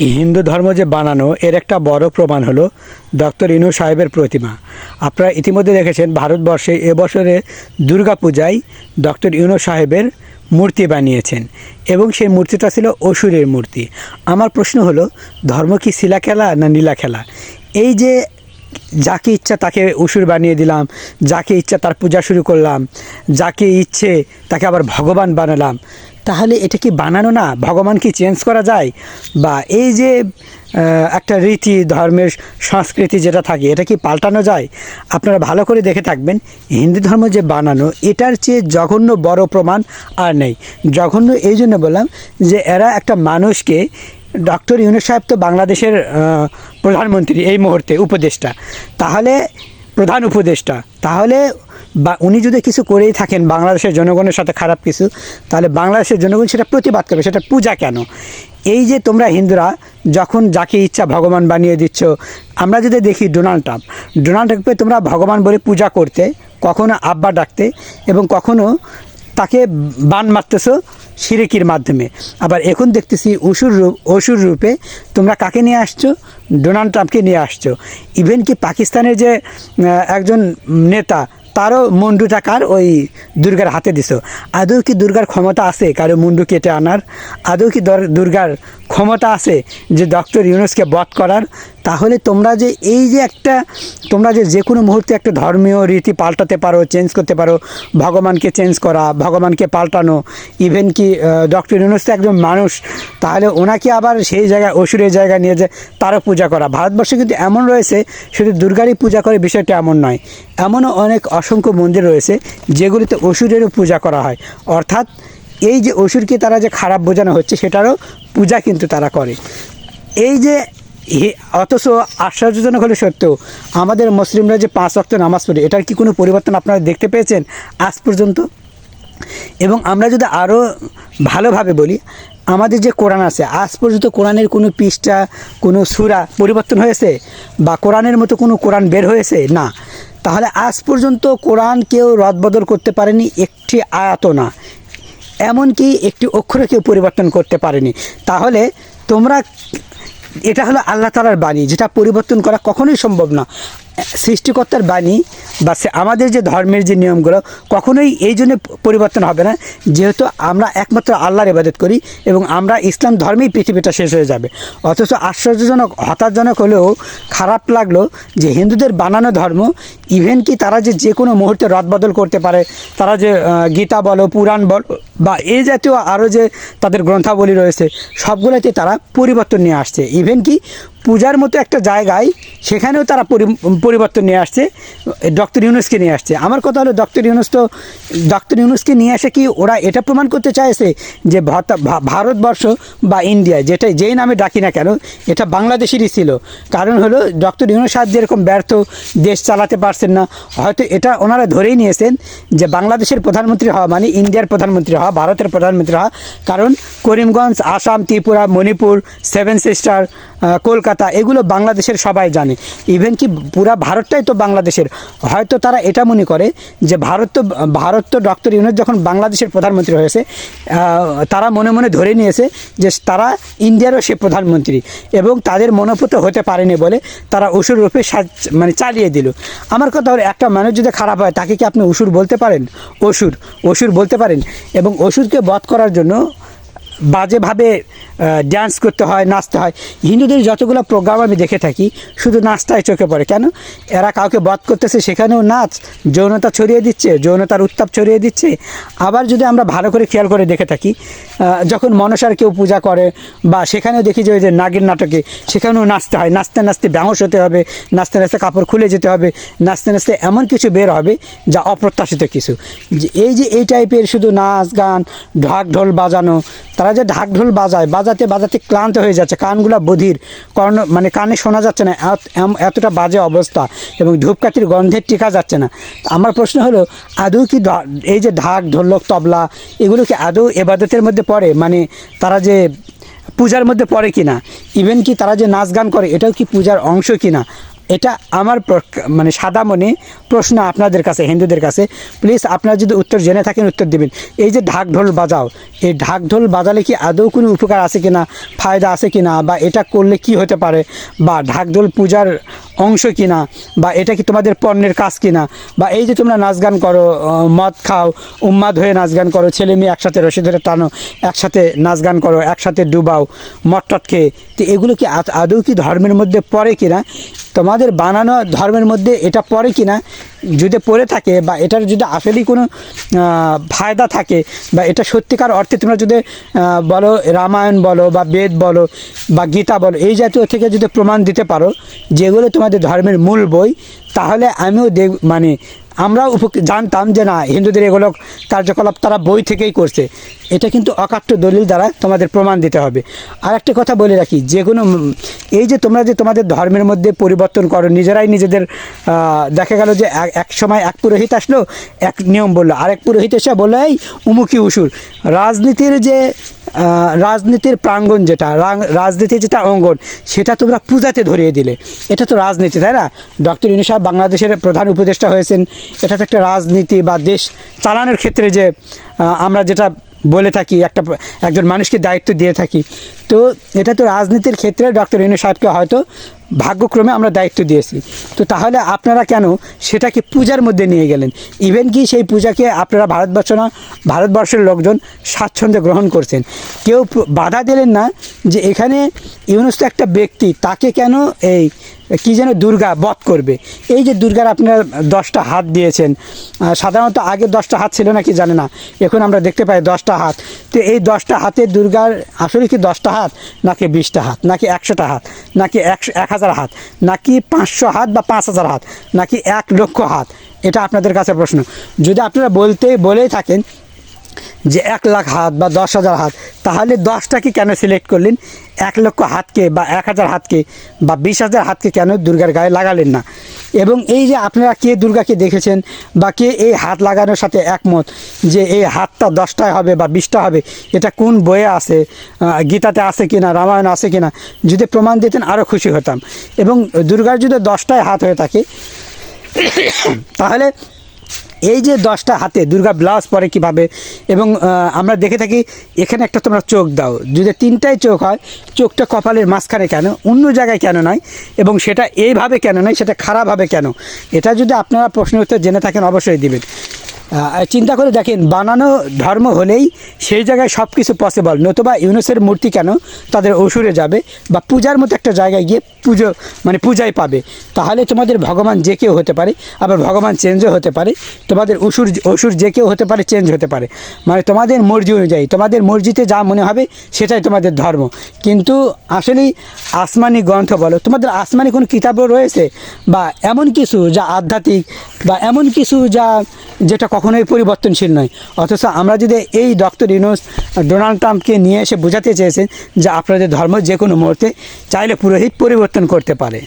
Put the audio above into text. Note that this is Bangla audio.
হিন্দু ধর্ম যে বানানো, এর একটা বড় প্রমাণ হলো ডক্টর ইনু সাহেবের প্রতিমা। আপনারা ইতিমধ্যে দেখেছেন, ভারতবর্ষে এবছরে দুর্গাপূজায় ডক্টর ইনু সাহেবের মূর্তি বানিয়েছেন এবং সেই মূর্তিটা ছিল অসুরের মূর্তি। আমার প্রশ্ন হলো, ধর্ম কি শিলা খেলা না নীলা খেলা এই যে যাকে ইচ্ছা তাকে অসুর বানিয়ে দিলাম, যাকে ইচ্ছা তার পূজা শুরু করলাম, যাকে ইচ্ছে তাকে আবার ভগবান বানালাম। তাহলে এটা কি বানানো না? ভগবান কি চেঞ্জ করা যায়? বা এই যে একটা রীতি, ধর্মের সংস্কৃতি যেটা থাকে, এটা কি পাল্টানো যায়? আপনারা ভালো করে দেখে থাকবেন, হিন্দু ধর্ম যে বানানো, এটার চেয়ে জঘন্য বড় প্রমাণ আর নেই। জঘন্য এই জন্য বললাম যে, এরা একটা মানুষকে ডক্টর ইউনুস সাহেব তো বাংলাদেশের প্রধানমন্ত্রী এই মুহূর্তে উপদেষ্টা। তাহলে প্রধান উপদেষ্টা, তাহলে বা উনি যদি কিছু করেই থাকেন বাংলাদেশের জনগণের সাথে খারাপ কিছু, তাহলে বাংলাদেশের জনগণ সেটা প্রতিবাদ করবে, সেটা পূজা কেন? এই যে তোমরা হিন্দুরা যখন যাকে ইচ্ছা ভগবান বানিয়ে দিচ্ছ, আমরা যদি দেখি ডোনাল্ড ট্রাম্প, ডোনাল্ড ট্রাম্পকে তোমরা ভগবান বলে পূজা করতে, কখনো আব্বা ডাকতে এবং কখনো তাকে বান মারতেছ সিরেকির মাধ্যমে। আবার এখন দেখতেছি অসুর রূপ অসুর রূপে তোমরা কাকে নিয়ে আসছো? ডোনাল্ড ট্রাম্পকে নিয়ে আসছো। ইভেন কি পাকিস্তানের যে একজন নেতা, তারও মুন্ডুটা কার? ওই দুর্গার হাতে দিছো। আদৌ কি দুর্গার ক্ষমতা আছে কারও মুন্ডু কেটে আনার? আদৌ কি দর- দুর্গার ক্ষমতা আছে যে ডক্টর ইউনুসকে বধ করার, তাহলে তোমরা যে এই যে একটা, তোমরা যে যে কোনো মুহূর্তে একটা ধর্মীয় রীতি পাল্টাতে পারো চেঞ্জ করতে পারো, ভগবানকে চেঞ্জ করা, ভগবানকে পাল্টানো ইভেন কি ডক্টর ইউনুস তো একজন মানুষ, তাহলে ওনাকে আবার সেই জায়গায় অসুরের জায়গায় নিয়ে যায় তারও পূজা করা। ভারতবর্ষে কিন্তু এমন রয়েছে, শুধু দুর্গারই পূজা করে, বিষয়টা এমন নয়। এমনও অনেক অসংখ্য মন্দির রয়েছে, যেগুলিতে অসুরেরও পূজা করা হয়। অর্থাৎ এই যে অসুরকে তারা যে খারাপ বোঝানো হচ্ছে, সেটারও পূজা কিন্তু তারা করে। এই যে অথচ আশ্চর্যজনক হলে সত্ত্বেও আমাদের মুসলিমরা যে পাঁচ অক্ত নামাজ পড়ে, এটার কি কোনো পরিবর্তন আপনারা দেখতে পেয়েছেন আজ পর্যন্ত? এবং আমরা যদি আরও ভালোভাবে বলি, আমাদের যে কোরআন আছে, আজ পর্যন্ত কোরআনের কোনো পৃষ্ঠা, কোনো সুরা পরিবর্তন হয়েছে? বা কোরআনের মতো কোনো কোরআন বের হয়েছে? না। তাহলে আজ পর্যন্ত কোরআন কেউ রদবদল করতে পারেনি, একটি আয়াত না। এমনকি একটি অক্ষরে কেউ পরিবর্তন করতে পারেনি। তাহলে তোমরা, এটা হলো আল্লাহ তালার বাণী, যেটা পরিবর্তন করা কখনোই সম্ভব না। সৃষ্টিকর্তার বাণী বা আমাদের যে ধর্মের যে নিয়মগুলো কখনোই এই জন্য পরিবর্তন হবে না, যেহেতু আমরা একমাত্র আল্লাহর ইবাদত করি এবং আমরা ইসলাম ধর্মেই পৃথিবীটা শেষ হয়ে যাবে। অথচ আশ্চর্যজনক, হতাশজনক হলেও খারাপ লাগল যে হিন্দুদের বানানো ধর্ম ইভেন কি তারা যে যে কোনো মুহূর্তে রদবদল করতে পারে, তারা যে গীতা বলো, পুরাণ বলো, বা এই জাতীয় আরও যে তাদের গ্রন্থাবলী রয়েছে, সবগুলোতে তারা পরিবর্তন নিয়ে আসছে। ইভেন কি পূজার মতো একটা জায়গায় সেখানেও তারা পরিবর্তন নিয়ে আসছে ডক্টর ইউনুসকে নিয়ে আসছে। আমার কথা হলো ডক্টর ইউনুস তো ডক্টর ইউনুসকে নিয়ে আসে কি ওরা এটা প্রমাণ করতে চাইছে যে ভারতবর্ষ বা ইন্ডিয়া যেটা যেই নামে ডাকি না কেন, এটা বাংলাদেশেরই ছিল। কারণ হলো ডক্টর ইউনুস সাহেব যেরকম ব্যর্থ, দেশ চালাতে পারছেন না। হয়তো এটা ওনারা ধরেই নিয়েছেন যে বাংলাদেশের প্রধানমন্ত্রী হওয়া মানে ইন্ডিয়ার প্রধানমন্ত্রী হওয়া, ভারতের প্রধানমন্ত্রী হওয়া। কারণ করিমগঞ্জ, আসাম, ত্রিপুরা, মণিপুর, সেভেন সিস্টার কলকাতা এগুলো বাংলাদেশের সবাই জানে। ইভেন কি পুরা ভারতটাই তো বাংলাদেশের। হয়তো তারা এটা মনে করে যে ভারত তো ভারত তো ডক্টর ইউনুস যখন বাংলাদেশের প্রধানমন্ত্রী হয়েছে তারা মনে মনে ধরে নিয়েছে যে তারা ইন্ডিয়ারও সে প্রধানমন্ত্রী এবং তাদের মনোপুত হতে পারেনি বলে তারা অসুর রূপে সাজ- মানে চালিয়ে দিল। আমার কথা হলো একটা মানুষ যদি খারাপ হয়, তাকে কি আপনি অসুর বলতে পারেন? অসুর অসুর বলতে পারেন? এবং অসুরকে বধ করার জন্য বাজেভাবে ডান্স করতে হয়, নাচতে হয়। হিন্দুদের যতগুলো প্রোগ্রাম আমি দেখে থাকি, শুধু নাচটাই চোখে পড়ে। কেন? এরা কাউকে বধ করতেছে, সেখানেও নাচ, যৌনতা ছড়িয়ে দিচ্ছে, যৌনতার উত্তাপ ছড়িয়ে দিচ্ছে। আবার যদি আমরা ভালো করে খেয়াল করে দেখে থাকি যখন মনসার কেউ পূজা করে, বা সেখানেও দেখি যে ওই যে নাগের নাটকে, সেখানেও নাচতে হয়। নাচতে নাচতে ব্যাহস হতে হবে, নাচতে নাচতে কাপড় খুলে যেতে হবে, নাচতে নাচতে এমন কিছু বের হবে, যা অপ্রত্যাশিত কিছু। এই যে এই টাইপের শুধু নাচ, গান, ঢাক ঢোল বাজানো তারা যে ঢাক ঢোল বাজায়, বাজাতে বাজাতে ক্লান্ত হয়ে যাচ্ছে, কানগুলা বধির, কর্ণ মানে কানে শোনা যাচ্ছে না এতটা বাজে অবস্থা এবং ধূপকাঠির গন্ধের টিকা যাচ্ছে না। আমার প্রশ্ন হলো, আদৌ কি এই যে ঢাক, ঢোলক, তবলা, এগুলো কি আদৌ এবাদতের মধ্যে পড়ে? মানে তারা যে পূজার মধ্যে পড়ে কিনা? ইভেন কি তারা যে নাচ গান করে, এটাও কি পূজার অংশ কিনা? এটা আমার মানে সাদা মনে প্রশ্ন আপনাদের কাছে, হিন্দুদের কাছে। প্লিজ, আপনারা যদি উত্তর জেনে থাকেন, উত্তর দিবেন। এই যে ঢাক ঢোল বাজাও, এই ঢাক ঢোল বাজালে কি আদৌ কোনো উপকার আছে কিনা, ফায়দা আছে কিনা, বা এটা করলে কি হতে পারে, বা ঢাক ঢোল পূজার অংশ কিনা, বা এটা কি তোমাদের পণ্যের কাজ কিনা, বা এই যে তোমরা নাচ গান করো মদ খাও উন্মাদ হয়ে নাচ গান করো, ছেলে মেয়ে একসাথে রশি ধরে টানো, একসাথে নাচ গান করো, একসাথে ডুবাও মদ টট খেয়ে, তো এগুলো কি আদৌ কি ধর্মের মধ্যে পড়ে কিনা? তোমাদের বানানো ধর্মের মধ্যে এটা পড়ে কিনা? যদি পড়ে থাকে বা এটার যদি আসলেই কোনো ফায়দা থাকে বা এটা সত্যিকার অর্থে তোমরা যদি বলো রামায়ণ বলো বা বেদ বলো বা গীতা বলো, এই জাতীয় থেকে যদি প্রমাণ দিতে পারো যেগুলো তোমাদের ধর্মের মূল বই, তাহলে আমিও দেখ মানে উপক- জানতাম যে না, হিন্দুদের এগুলো কার্যকলাপ তারা বই থেকেই করছে। এটা কিন্তু অকাট্য দলিল দ্বারা তোমাদের প্রমাণ দিতে হবে। আর একটা কথা বলে রাখি, যে কোনো এই যে তোমরা যে তোমাদের ধর্মের মধ্যে পরিবর্তন করো, নিজেরাই নিজেদের দেখা গেল যে এক- সময় এক পুরোহিত আসলো, এক নিয়ম বলল। আরেক পুরোহিত এসে বলল, এই উমুকি উসুর রাজনীতির যে রাজনীতির প্রাঙ্গণ যেটা রাজনীতির যেটা অঙ্গন, সেটা তোমরা পূজাতে ধরিয়ে দিলে। এটা তো রাজনীতি, তাই না? ডক্টর ইনু সাহেব বাংলাদেশের প্রধান উপদেষ্টা হয়েছেন। এটা তো একটা রাজনীতি বা দেশ চালানোর ক্ষেত্রে যে আমরা যেটা বলে থাকি, একটা, একজন মানুষকে দায়িত্ব দিয়ে থাকি। তো এটা তো রাজনীতির ক্ষেত্রে ডক্টর ইনু সাহেবকে হয়তো ভাগ্যক্রমে আমরা দায়িত্ব দিয়েছি। তো তাহলে আপনারা কেন সেটাকে পূজার মধ্যে নিয়ে গেলেন? ইভেন কি সেই পূজাকে আপনারা ভারতবর্ষ না, ভারতবর্ষের লোকজন স্বাচ্ছন্দ্যে গ্রহণ করছেন। কেউ বাধা দিলেন না যে এখানে ইউনুস একটা ব্যক্তি, তাকে কেন এই কি যেন দুর্গা বধ করবে? এই যে দুর্গার আপনারা দশটা হাত দিয়েছেন সাধারণত আগে দশটা হাত ছিল না কি জানে না? এখন আমরা দেখতে পাই দশটা হাত। তো এই দশটা হাতে দুর্গার আসলে কি দশটা হাত? নাকি বিশটা হাত? নাকি একশোটা হাত? নাকি একশো এক হাজার হাত, নাকি পাঁচশো হাত বা পাঁচ হাজার হাত, নাকি এক লক্ষ হাত? এটা আপনাদের কাছে প্রশ্ন। যদি আপনারা বলতে, বলেই থাকেন যে এক লাখ হাত বা দশ হাজার হাত, তাহলে দশটাকে কেন সিলেক্ট করলেন? এক লক্ষ হাতকে বা এক হাজার হাতকে বা বিশ হাজার হাতকে কেন দুর্গার গায়ে লাগালেন না? এবং এই যে আপনারা কে দুর্গাকে দেখেছেন বা কে এই হাত লাগানোর সাথে একমত যে এই হাতটা দশটায় হবে বা বিশটা হবে, এটা কোন বইয়ে আছে গীতাতে আছে কিনা, রামায়ণ আছে কিনা, যদি প্রমাণ দিতেন আরও খুশি হতাম। এবং দুর্গার যদি দশটায় হাত হয়ে থাকে, তাহলে এই যে দশটা হাতে, দুর্গা ব্লাউজ পরে কীভাবে? এবং আমরা দেখে থাকি, এখানে একটা তোমরা চোখ দাও। যদি তিনটাই চোখ হয়, চোখটা কপালের মাঝখানে কেন? অন্য জায়গায় কেন নয় এবং সেটা এইভাবে কেন নয় সেটা খারাপ হবে কেন? এটা যদি আপনারা প্রশ্নের উত্তর জেনে থাকেন, অবশ্যই দিবেন। চিন্তা করে দেখেন, বানানো ধর্ম হলেই সেই জায়গায় সব কিছু পসিবল নতুবা ইউনুসের মূর্তি কেন তাদের অসুরে যাবে বা পূজার মতো একটা জায়গায় গিয়ে পুজো মানে পূজায় পাবে? তাহলে তোমাদের ভগবান যে কেউ হতে পারে, আবার ভগবান চেঞ্জও হতে পারে। তোমাদের অসুর অসুর যে কেউ হতে পারে চেঞ্জ হতে পারে। মানে তোমাদের মর্জি অনুযায়ী, তোমাদের মর্জিতে যা মনে হবে সেটাই তোমাদের ধর্ম। কিন্তু আসলেই আসমানি গ্রন্থ বলো, তোমাদের আসমানি কোনো কিতাবও রয়েছে? বা এমন কিছু যা আধ্যাত্মিক বা এমন কিছু যা যেটা কখনোই পরিবর্তনশীল নয়। অথচ আমরা যদি এই ডক্টর ইউনুস, ডোনাল্ড ট্রাম্পকে নিয়ে এসে বোঝাতে চেয়েছেন যে আপনাদের ধর্ম যে কোনো মুহূর্তে চাইলে পুরোহিত পরিবর্তন করতে পারে।